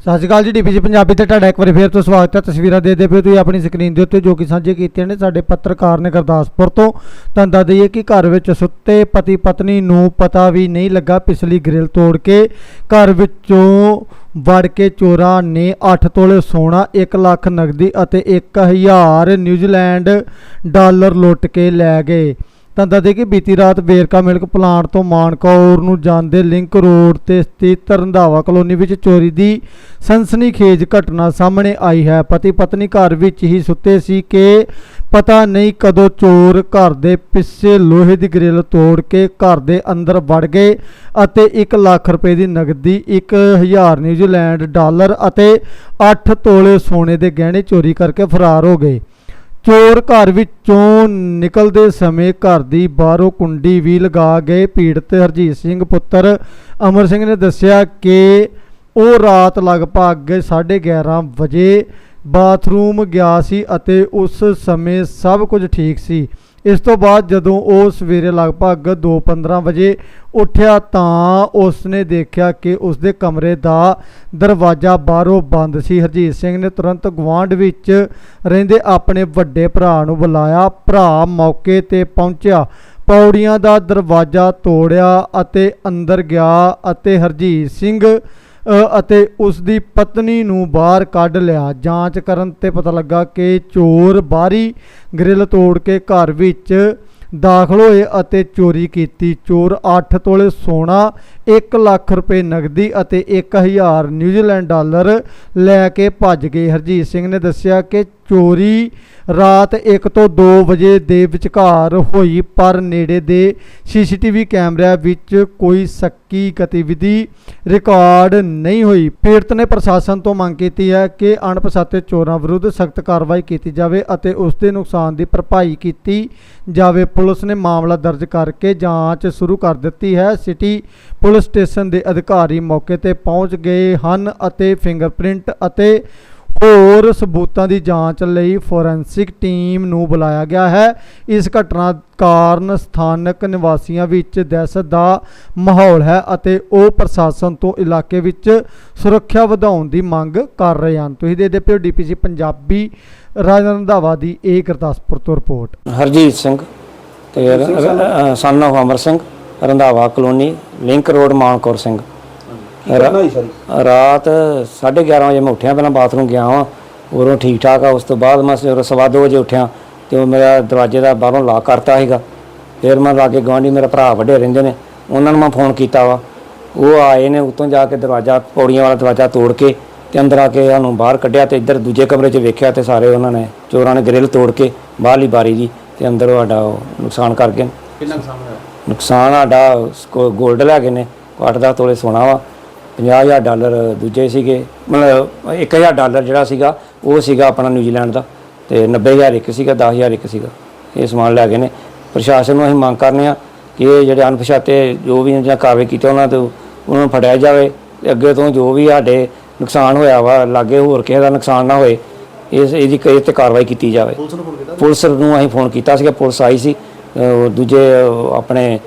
ਸਤਿ ਸ਼੍ਰੀ ਅਕਾਲ ਜੀ ਡੀਪੀਜੀ ਪੰਜਾਬੀ ਤੇ ਤੁਹਾਡਾ ਇੱਕ ਵਾਰੀ ਫੇਰ ਤੋਂ ਸਵਾਗਤ ਹੈ। ਤਸਵੀਰਾਂ ਦੇ ਦੇ ਪਏ ਤੁਸੀਂ ਆਪਣੀ ਸਕਰੀਨ ਦੇ ਉੱਤੇ ਜੋ ਕਿ ਸਾਂਝੇ ਕੀਤੀਆਂ ਨੇ ਸਾਡੇ ਪੱਤਰਕਾਰ ਨੇ ਗੁਰਦਾਸਪੁਰ ਤੋਂ। ਤਾਂ ਦੱਸ ਦਈਏ ਕਿ ਘਰ ਵਿੱਚ ਸੁੱਤੇ ਪਤੀ ਪਤਨੀ ਨੂੰ ਪਤਾ ਵੀ ਨਹੀਂ ਲੱਗਾ ਪਿਛਲੀ ਗ੍ਰਿਲ ਤੋੜ ਕੇ। ਘਰ ਵਿੱਚੋਂ ਵੜ ਕੇ ਚੋਰਾਂ ਨੇ 8 ਤੋਲੇ ਸੋਨਾ 1 ਲੱਖ ਨਗਦੀ ਅਤੇ 1000 ਨਿਊਜ਼ੀਲੈਂਡ ਡਾਲਰ ਲੁੱਟ ਕੇ ਲੈ ਗਏ। ਤਾਂ ਦੱਸਦੇ ਕਿ ਬੀਤੀ ਰਾਤ ਵੇਰਕਾ ਮਿਲਕ ਪਲਾਂਟ ਤੋਂ ਮਾਨਕੌਰ ਨੂੰ ਜਾਂਦੇ ਲਿੰਕ ਰੋਡ ਤੇ ਸਥਿਤ ਰੰਧਾਵਾ ਕਲੋਨੀ ਵਿੱਚ ਚੋਰੀ ਦੀ ਸਨਸਨੀਖੇਜ ਘਟਨਾ ਸਾਹਮਣੇ ਆਈ ਹੈ। ਪਤੀ ਪਤਨੀ ਘਰ ਵਿੱਚ ਹੀ ਸੁੱਤੇ ਸੀ ਕਿ ਪਤਾ ਨਹੀਂ ਕਦੋਂ ਚੋਰ ਘਰ ਦੇ ਪਿੱਛੇ ਲੋਹੇ ਦੀ ਗ੍ਰਿਲ ਤੋੜ ਕੇ ਘਰ ਦੇ ਅੰਦਰ ਵੜ ਗਏ ਅਤੇ 1 ਲੱਖ ਰੁਪਏ ਦੀ ਨਗਦੀ 1000 ਨਿਊਜ਼ੀਲੈਂਡ ਡਾਲਰ ਅਤੇ 8 ਤੋਲੇ ਸੋਨੇ ਦੇ ਗਹਿਣੇ ਚੋਰੀ ਕਰਕੇ ਫਰਾਰ ਹੋ ਗਏ। ਚੋਰ ਘਰ ਵਿੱਚੋਂ ਨਿਕਲਦੇ ਸਮੇਂ ਘਰ ਦੀ ਬਾਹਰੋਂ ਕੁੰਡੀ ਵੀ ਲਗਾ ਗਏ ਪੀੜਤ ਹਰਜੀਤ ਸਿੰਘ ਪੁੱਤਰ ਅਮਰ ਸਿੰਘ ਨੇ ਦੱਸਿਆ ਕਿ ਉਹ ਰਾਤ ਲਗਭਗ 11:30 ਵਜੇ ਬਾਥਰੂਮ ਗਿਆ ਸੀ ਅਤੇ ਉਸ ਸਮੇਂ ਸਭ ਕੁਝ ਠੀਕ ਸੀ। ਇਸ ਤੋਂ ਬਾਅਦ ਜਦੋਂ ਉਹ ਸਵੇਰੇ ਲਗਭਗ 2:15 ਵਜੇ ਉੱਠਿਆ ਤਾਂ ਉਸਨੇ ਦੇਖਿਆ ਕਿ ਉਸਦੇ ਕਮਰੇ ਦਾ ਦਰਵਾਜ਼ਾ ਬਾਹਰੋਂ ਬੰਦ ਸੀ। ਹਰਜੀਤ ਸਿੰਘ ਨੇ ਤੁਰੰਤ ਗੁਆਂਢ ਵਿੱਚ ਰਹਿੰਦੇ ਆਪਣੇ ਵੱਡੇ ਭਰਾ ਨੂੰ ਬੁਲਾਇਆ। ਭਰਾ ਮੌਕੇ ਤੇ ਪਹੁੰਚਿਆ। ਪੌੜੀਆਂ ਦਾ ਦਰਵਾਜ਼ਾ ਤੋੜਿਆ ਅਤੇ ਅੰਦਰ ਗਿਆ ਅਤੇ ਹਰਜੀਤ ਸਿੰਘ ਅਤੇ ਉਸ ਦੀ ਪਤਨੀ ਨੂੰ ਬਾਹਰ ਕੱਢ ਲਿਆ। ਜਾਂਚ ਕਰਨ ਤੇ ਪਤਾ ਲੱਗਾ ਕਿ ਚੋਰ ਬਾਹਰੀ ਗ੍ਰਿਲ ਤੋੜ ਕੇ ਘਰ ਵਿੱਚ ਦਾਖਲ ਹੋਏ ਅਤੇ ਚੋਰੀ ਕੀਤੀ। ਚੋਰ 8 ਤੋਲੇ ਸੋਨਾ 1 ਲੱਖ ਰੁਪਏ ਨਗਦੀ ਅਤੇ 1000 ਨਿਊਜ਼ੀਲੈਂਡ ਡਾਲਰ ਲੈ ਕੇ ਭੱਜ ਗਏ। ਹਰਜੀਤ ਸਿੰਘ ਨੇ ਦੱਸਿਆ ਕਿ ਚੋਰੀ ਰਾਤ 1 ਤੋਂ 2 ਵਜੇ ਦੇ ਵਿਚਕਾਰ ਹੋਈ, ਪਰ ਨੇੜੇ ਦੇ ਸੀਸੀਟੀਵੀ ਕੈਮਰਿਆਂ ਵਿੱਚ ਕੋਈ ਸ਼ੱਕੀ ਗਤੀਵਿਧੀ ਰਿਕਾਰਡ ਨਹੀਂ ਹੋਈ। ਪੀੜਤ ਨੇ ਪ੍ਰਸ਼ਾਸਨ ਤੋਂ ਮੰਗ ਕੀਤੀ ਹੈ ਕਿ ਅਣਪਛਾਤੇ ਚੋਰਾਂ ਵਿਰੁੱਧ ਸਖਤ ਕਾਰਵਾਈ ਕੀਤੀ ਜਾਵੇ ਅਤੇ ਉਸ ਦੇ ਨੁਕਸਾਨ ਦੀ ਭਰਪਾਈ ਕੀਤੀ ਜਾਵੇ। ਪੁਲਿਸ ਨੇ ਮਾਮਲਾ ਦਰਜ ਕਰਕੇ ਜਾਂਚ ਸ਼ੁਰੂ ਕਰ ਦਿੱਤੀ ਹੈ। ਸਿਟੀ ਪੁਲਿਸ ਸਟੇਸ਼ਨ ਦੇ ਅਧਿਕਾਰੀ ਮੌਕੇ ਤੇ ਪਹੁੰਚ ਗਏ ਹਨ ਅਤੇ ਫਿੰਗਰਪ੍ਰਿੰਟ ਅਤੇ ਹੋਰ ਸਬੂਤਾਂ ਦੀ ਜਾਂਚ ਲਈ ਫੋਰੈਂਸਿਕ ਟੀਮ ਨੂੰ ਬੁਲਾਇਆ ਗਿਆ ਹੈ। ਇਸ ਘਟਨਾ ਕਾਰਨ ਸਥਾਨਕ ਨਿਵਾਸੀਆਂ ਵਿੱਚ ਦਹਿਸ਼ਤ ਦਾ ਮਾਹੌਲ ਹੈ ਅਤੇ ਉਹ ਪ੍ਰਸ਼ਾਸਨ ਤੋਂ ਇਲਾਕੇ ਵਿੱਚ ਸੁਰੱਖਿਆ ਵਧਾਉਣ ਦੀ ਮੰਗ ਕਰ ਰਹੇ ਹਨ। ਤੁਸੀਂ ਦੇਖਦੇ ਪਿਓ ਡੀਪੀਸੀ ਪੰਜਾਬੀ ਰਾਜਾ ਰੰਧਾਵਾ ਦੀ ਇਹ ਗੁਰਦਾਸਪੁਰ ਤੋਂ ਰਿਪੋਰਟ। ਹਰਜੀਤ ਸਿੰਘ ਤੇ son of Amar Singh Randhawa colony link road Mankaur Singh. ਰਾ- ਰਾਤ 11:30 ਵਜੇ ਮੈਂ ਉੱਠਿਆ ਪਹਿਲਾਂ ਬਾਥਰੂਮ ਗਿਆ ਵਾਂ। ਉਰੋਂ ਠੀਕ ਠਾਕ ਆ ਉਸ ਤੋਂ ਬਾਅਦ ਮੈਂ ਜਦੋਂ ਸਵਾ ਦੋ ਵਜੇ ਉੱਠਿਆ ਤੇ ਉਹ ਮੇਰਾ ਦਰਵਾਜ਼ੇ ਦਾ ਬਾਹਰੋਂ ਲਾਕ ਕਰਤਾ ਸੀਗਾ। ਫਿਰ ਮੈਂ ਲਾਗੇ ਗਵਾਂਢੀ ਮੇਰਾ ਭਰਾ ਵੱਡੇ ਰਹਿੰਦੇ ਨੇ ਉਹਨਾਂ ਨੂੰ ਮੈਂ ਫੋਨ ਕੀਤਾ ਵਾ। ਉਹ ਆਏ ਨੇ ਉੱਤੋਂ ਜਾ ਕੇ ਦਰਵਾਜ਼ਾ ਪੌੜੀਆਂ ਵਾਲਾ ਦਰਵਾਜ਼ਾ ਤੋੜ ਕੇ ਤੇ ਅੰਦਰ ਆ ਕੇ ਸਾਨੂੰ ਬਾਹਰ ਕੱਢਿਆ ਤੇ ਇੱਧਰ ਦੂਜੇ ਕਮਰੇ 'ਚ ਵੇਖਿਆ ਤੇ ਸਾਰੇ ਉਹਨਾਂ ਨੇ ਚੋਰਾਂ ਨੇ ਗ੍ਰਿਲ ਤੋੜ ਕੇ ਬਾਹਰਲੀ ਬਾਰੀ ਜੀ ਤੇ ਅੰਦਰ ਸਾਡਾ ਉਹ ਨੁਕਸਾਨ ਕਰ ਗਏ ਕਿੰਨਾ ਕੁ ਸਾਹਮਣੇ ਹੋਇਆ? ਨੁਕਸਾਨ ਸਾਡਾ 골ਡ ਲੈ ਗਏ ਨੇ 8-10 ਤੋਲੇ ਸੋਨਾ ਵਾ। 50000 ਡਾਲਰ ਦੂਜੇ ਸੀਗੇ ਮਤਲਬ 1000 ਡਾਲਰ ਜਿਹੜਾ ਸੀਗਾ ਉਹ ਸੀਗਾ ਆਪਣਾ ਨਿਊਜ਼ੀਲੈਂਡ ਦਾ ਤੇ 90000 ਇੱਕ ਸੀਗਾ 10000 ਇੱਕ ਸੀਗਾ। ਇਹ ਸਮਾਨ ਲੈ ਗਏ ਨੇ। ਪ੍ਰਸ਼ਾਸਨ ਨੂੰ ਅਸੀਂ ਮੰਗ ਕਰਨੇ ਆ ਕਿ ਇਹ ਜਿਹੜੇ ਅਣਪਛਾਤੇ ਜੋ ਵੀ ਇਹਨਾਂ ਕਾਰਵਾਈ ਕੀਤੀ ਉਹਨਾਂ ਤੇ ਉਹਨਾਂ ਨੂੰ ਫੜਿਆ ਜਾਵੇ ਤੇ ਅੱਗੇ ਤੋਂ ਜੋ ਵੀ ਸਾਡੇ ਨੁਕਸਾਨ ਹੋਇਆ ਵਾ ਲਾਗੇ ਹੋਰ ਕਿਸੇ ਦਾ ਨੁਕਸਾਨ ਨਾ ਹੋਏ ਇਸ ਇਹਦੀ ਇਹ ਤੇ ਕਾਰਵਾਈ ਕੀਤੀ ਜਾਵੇ। ਪੁਲਿਸ ਨੂੰ ਅਸੀਂ ਫੋਨ ਕੀਤਾ ਸੀਗਾ ਪੁਲਿਸ ਆਈ ਸੀ। ਦੂਜੇ ਆਪਣੇ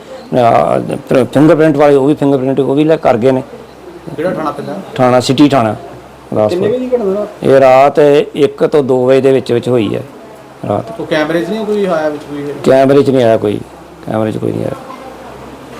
ਫਿੰਗਰਪ੍ਰਿੰਟ ਵਾਲੇ ਉਹ ਵੀ ਫਿੰਗਰਪ੍ਰਿੰਟ ਉਹ ਵੀ ਲੈ ਕਰ ਗਏ ਨੇ। ਕਿਹੜਾ ਥਾਣਾ ਪੈਂਦਾ? ਥਾਣਾ ਸਿਟੀ ਥਾਣਾ ਕਿੰਨੇ ਗੁਰਦਾਸਪੁਰ ਵਜੇ ਦੀ ਘਟਨਾ ਰਾਤ? ਇਹ ਰਾਤ 1 ਤੋਂ 2 ਵਜੇ ਦੇ ਵਿੱਚ ਵਿੱਚ ਹੋਈ ਹੈ ਰਾਤ। ਉਹ ਕੈਮਰੇ 'ਚ ਨਹੀਂ ਕੋਈ ਆਇਆ ਵਿੱਚ ਕੋਈ? ਕੈਮਰੇ 'ਚ ਨਹੀਂ ਆਇਆ ਕੋਈ ਕੈਮਰੇ 'ਚ ਕੋਈ ਨਹੀਂ ਆਇਆ।